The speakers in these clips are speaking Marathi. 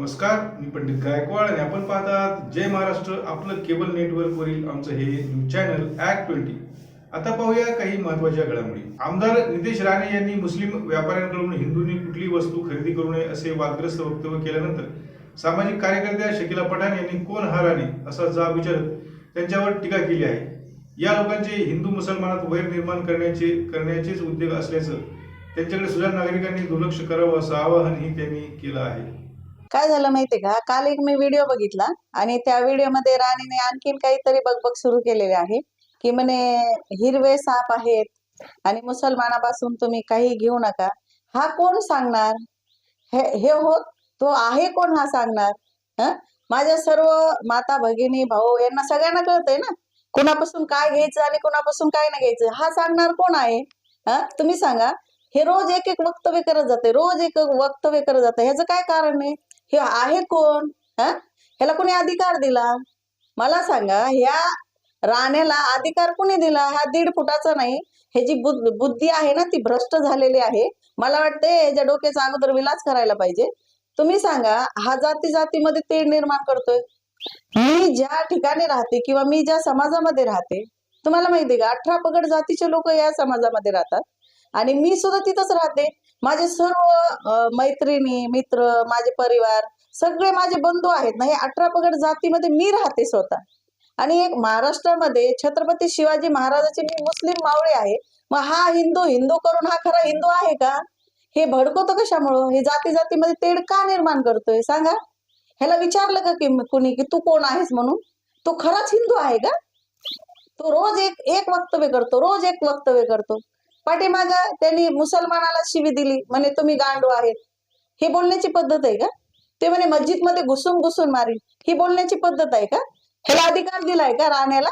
नमस्कार मी पंडित गायकवाड आणि आपण पाहतात जय महाराष्ट्र आपलं केबल नेटवर्कवरील आमचं हे न्यूज चॅनल ऍक्ट ट्वेंटी आता पाहूया काही महत्त्वाच्या घडामोडी. आमदार नितेश राणे यांनी मुस्लिम व्यापाऱ्यांकडून हिंदूंनी कुठली वस्तू खरेदी करू नये असे वादग्रस्त वक्तव्य केल्यानंतर सामाजिक कार्यकर्त्या शकिला पठाण यांनी कोण हा राणे असा जाब विचारत त्यांच्यावर टीका केली आहे. या लोकांचे हिंदू मुसलमानात वैर निर्माण करण्याचे करण्याचेच उद्योग असल्याचं त्यांच्याकडे सुद्धा नागरिकांनी दुर्लक्ष करावं असं आवाहनही त्यांनी केलं आहे. काय झालं माहितीये का? काल एक मी व्हिडिओ बघितला आणि त्या व्हिडिओमध्ये राणीने आणखीन काहीतरी बगबग सुरू केलेले आहे. की म्हणे हिरवे साप आहेत आणि मुसलमानापासून तुम्ही काही घेऊ नका. हा कोण सांगणार? हे हे हो तो आहे कोण हा सांगणार? माझ्या सर्व माता भगिनी भाऊ यांना सगळ्यांना कळतंय ना? कुणापासून काय घ्यायचं आणि कुणापासून काय नाही घ्यायचं? हा सांगणार कोण आहे? हा? तुम्ही सांगा. हे रोज एक एक वक्तव्य करत जाते रोज एक एक वक्तव्य करत जाते ह्याचं काय कारण आहे? हे आहे कोण? हा? ह्याला कोणी अधिकार दिला? मला सांगा ह्या राण्याला अधिकार कोणी दिला? हा दीड फुटाचा नाही. हे बुद्ध- बुद्धी आहे ना ती भ्रष्ट झालेली आहे. मला वाटते याच्या डोक्याचा अगोदर विलास करायला पाहिजे. तुम्ही सांगा हा जाती जातीमध्ये तेढ निर्माण करतोय. मी ज्या ठिकाणी राहते किंवा मी ज्या समाजामध्ये राहते तुम्हाला माहिती आहे का? अठरा पगड जातीचे लोक या समाजामध्ये राहतात. आणि मी सुद्धा तिथंच राहते. माझे सर्व मैत्रिणी मित्र माझे परिवार सगळे माझे बंधू आहेत ना हे अठरा पगड जातीमध्ये मी राहते स्वतः. आणि एक महाराष्ट्रामध्ये छत्रपती शिवाजी महाराजाची मी मुस्लिम मावळे आहे. मग हा हिंदू हिंदू करून हा खरा हिंदू आहे का? हे भडकवतो कशामुळं? हे जाती जातीमध्ये तेढ का निर्माण करतोय? सांगा. ह्याला विचारलं का की कुणी की तू कोण आहेस म्हणून? तो खराच हिंदू आहे का? तो रोज एक एक वक्तव्य करतो रोज एक वक्तव्य करतो. पाठीमाग त्यांनी मुसलमानाला शिवी दिली. म्हणे तुम्ही गांडू आहेत. हे बोलण्याची पद्धत आहे का? ते म्हणे मस्जिदमध्ये घुसून घुसून मारी ही बोलण्याची पद्धत आहे का? ह्याला अधिकार दिलाय का राहण्याला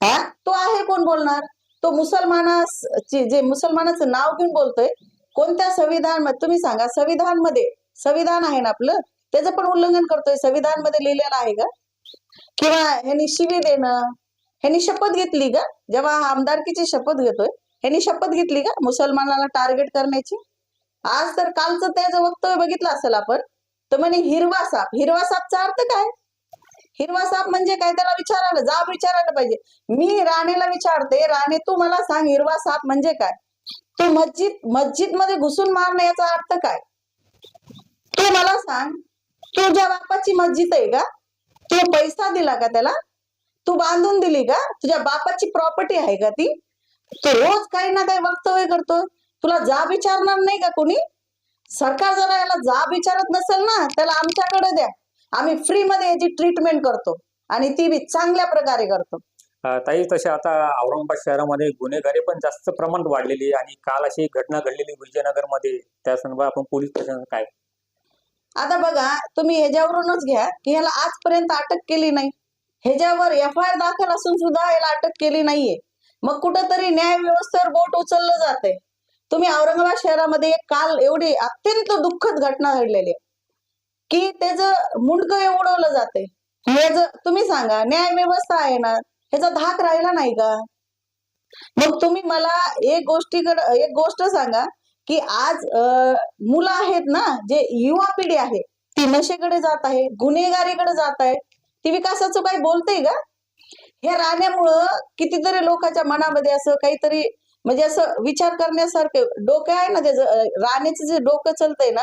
हा? तो आहे कोण बोलणार? तो मुसलमानास जे मुसलमानाचं नाव घेऊन बोलतोय कोणत्या संविधान तुम्ही सांगा संविधानमध्ये संविधान आहे ना आपलं? त्याचं पण उल्लंघन करतोय संविधानमध्ये लिहिलेलं आहे का? किंवा ह्यानी शिवी देणं ह्यानी शपथ घेतली का? जेव्हा हा आमदारकीची शपथ घेतोय यांनी शपथ घेतली का? मुसलमानाला टार्गेट करण्याची? आज तर कालचं त्याचं वक्तव्य बघितलं असेल आपण. तर म्हणे हिरवा साप. हिरवा सापचा अर्थ काय? हिरवा साप म्हणजे काय? त्याला विचारायला जाब विचारायला पाहिजे. मी राणेला विचारते राणे तू मला सांग हिरवा साप म्हणजे काय? तू मस्जिद मस्जिदमध्ये घुसून मारणं याचा अर्थ काय? तू मला सांग तुझ्या बापाची मस्जिद आहे का? तू पैसा दिला का त्याला? तू बांधून दिली का? तुझ्या बापाची प्रॉपर्टी आहे का ती? तू रोज काही ना काही वक्तव्य करतो तुला जाब विचारणार नाही का कोणी? सरकार जरा याला जाब विचारत नसेल ना त्याला आमच्याकडे द्या. आम्ही फ्री मध्ये याची ट्रीटमेंट करतो आणि ती बी चांगल्या प्रकारे करतो. ताई तसे आता औरंगाबाद शहरामध्ये गुन्हेगारी पण जास्त प्रमाणात वाढलेली आणि काल अशी घटना घडलेली विजयनगरमध्ये. त्या संदर्भात आपण पोलीस प्रशासन काय? आता बघा तुम्ही ह्याच्यावरूनच घ्या की ह्याला आजपर्यंत अटक केली नाही. ह्याच्यावर एफ आय आर दाखल असून सुद्धा याला अटक केली नाहीये. मग कुठंतरी न्याय व्यवस्थेवर बोट उचललं जाते तुम्ही औरंगाबाद शहरामध्ये काल एवढी अत्यंत दुःखद घटना घडलेली आहे. की त्याचं मुंडकं उडवलं जाते तुम्ही सांगा न्याय व्यवस्था आहे ना ह्याचा धाक राहिला नाही का? मग तुम्ही मला एक गोष्टीकडे एक गोष्ट सांगा की आज मुलं आहेत ना जे युवा पिढी आहे ती नशेकडे जात आहे गुन्हेगारीकडे जात आहे ती विकासाचं काही बोलते का? हे राहण्यामुळं कितीतरी लोकांच्या मनामध्ये असं काहीतरी म्हणजे असं विचार करण्यासारखे डोकं आहे ना त्याचं अं, राहण्याचं जे डोकं चालतंय ना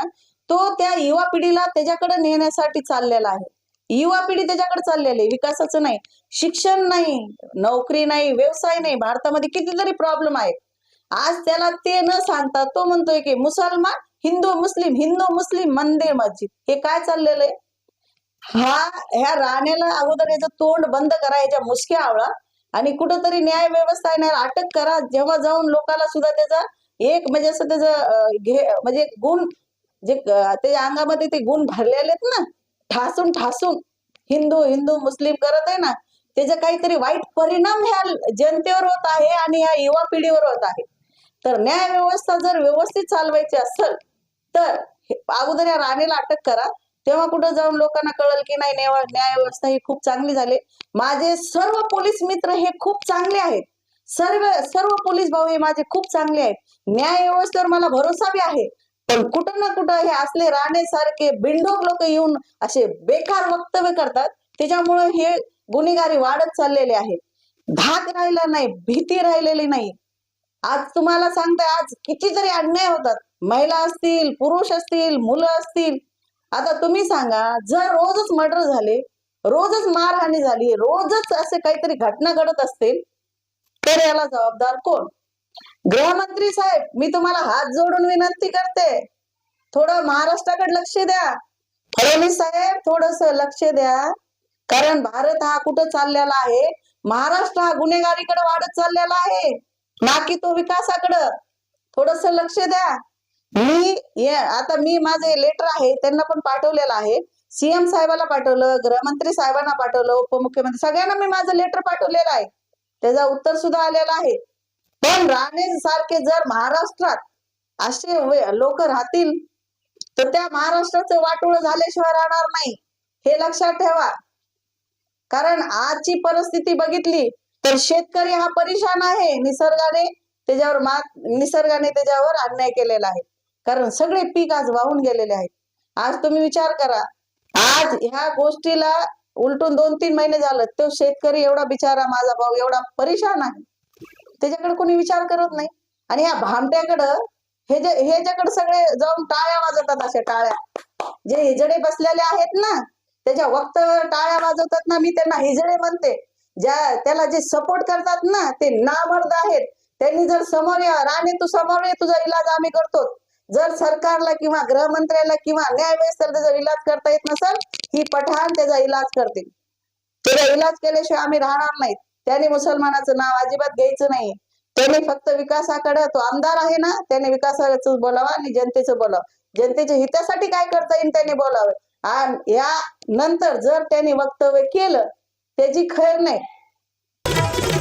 तो त्या युवा पिढीला त्याच्याकडे नेण्यासाठी चाललेला आहे. युवा पिढी त्याच्याकडे चाललेली आहे. विकासाचं नाही. शिक्षण नाही. नोकरी नाही. व्यवसाय नाही. भारतामध्ये कितीतरी प्रॉब्लेम आहेत. आज त्याला ते न सांगता तो म्हणतोय की मुसलमान हिंदू मुस्लिम हिंदू मुस्लिम मंदिर मस्जिद. हे काय चाललेलं आहे? हा ह्या राणेला अगोदर याचं तोंड बंद करा याच्या मुसक्या आवळा आणि कुठंतरी न्याय व्यवस्था येणार अटक करा. जेव्हा जाऊन लोकांना सुद्धा त्याचा एक म्हणजे असं त्याचं घे म्हणजे गुण जे त्याच्या अंगामध्ये ते गुण भरलेले आहेत ना ठासून ठासून. हिंदू हिंदू मुस्लिम करत आहे ना त्याचा काहीतरी वाईट परिणाम ह्या जनतेवर होत आहे आणि ह्या युवा पिढीवर होत आहे. तर न्याय व्यवस्था जर व्यवस्थित चालवायची असेल तर अगोदर या राणीला अटक करा. तेव्हा कुठं जाऊन लोकांना कळल की नाही न्याय व्यवस्था ही खूप चांगली झाली. माझे सर्व पोलीस मित्र हे खूप चांगले आहेत. सर्व सर्व पोलीस भाऊ हे माझे खूप चांगले आहेत. न्याय व्यवस्थेवर मला भरोसा बी आहे. पण कुठं ना कुठं हे असले राहण्यासारखे बिंडोक लोक येऊन असे बेकार वक्तव्य करतात. त्याच्यामुळे हे गुन्हेगारी वाढत चाललेले आहे धाक राहिला नाही भीती राहिलेली नाही. आज तुम्हाला सांगताय आज कितीतरी अन्याय होतात. महिला असतील पुरुष असतील मुलं असतील. आता तुम्ही सांगा जर रोजच मर्डर झाले रोजच मारहाणी झाली रोजच असे काहीतरी घटना घडत असतील तर याला जबाबदार कोण? गृहमंत्री साहेब मी तुम्हाला हात जोडून विनंती करते. थोडं महाराष्ट्राकडे लक्ष द्या. फडणवीस साहेब थोडस लक्ष द्या. कारण भारत हा कुठं चाललेला आहे? महाराष्ट्र हा गुन्हेगारीकडे वाढत चाललेला आहे. ना की तो विकासाकडं. थोडस लक्ष द्या. मी आता मी माझे लेटर आहे त्यांना पण पाठवलेलं आहे. सीएम साहेबाला पाठवलं गृहमंत्री साहेबांना पाठवलं उपमुख्यमंत्री सगळ्यांना मी माझं लेटर पाठवलेलं आहे. त्याचा उत्तर सुद्धा आलेलं आहे. पण राणे सारखे जर महाराष्ट्रात असे लोक राहतील तर त्या महाराष्ट्राचं वाटोळ झाल्याशिवाय राहणार नाही. हे लक्षात ठेवा. कारण आजची परिस्थिती बघितली तर शेतकरी हा परेशान आहे. निसर्गाने त्याच्यावर मात निसर्गाने त्याच्यावर अन्याय केलेला आहे. कारण सगळे पीक आज वाहून गेलेले आहेत. आज तुम्ही विचार करा आज ह्या गोष्टीला उलटून दोन तीन महिने झालं तो शेतकरी एवढा बिचारा माझा भाऊ एवढा परेशान आहे. त्याच्याकडे कोणी विचार करत नाही. आणि ह्या भामट्याकडं हे जे ह्याच्याकडे सगळे जाऊन टाळ्या वाजवतात अशा टाळ्या जे हिजडे बसलेले आहेत ना त्याच्या वक्तव्य टाळ्या वाजवतात ना मी त्यांना हिजडे म्हणते. ज्या त्याला जे सपोर्ट करतात ना ते नामर्द आहेत. त्यांनी जर समोर या राणे तू समोर ये तुझा इलाज आम्ही करतो. जर सरकारला किंवा गृहमंत्र्याला किंवा न्याय व्यवस्थेला त्याचा इलाज करता येत नसेल ही पठाण त्याचा इलाज करतील. त्याचा इलाज केल्याशिवाय आम्ही राहणार नाहीत. त्याने मुसलमानाचं नाव अजिबात घ्यायचं नाही त्याने फक्त विकासाकडे तो आमदार आहे ना त्याने विकासाचं बोलावा आणि जनतेचं बोलावं. जनतेच्या हितासाठी काय करता येईल त्याने बोलावं. आणि या नंतर जर त्याने वक्तव्य केलं त्याची खैर नाही.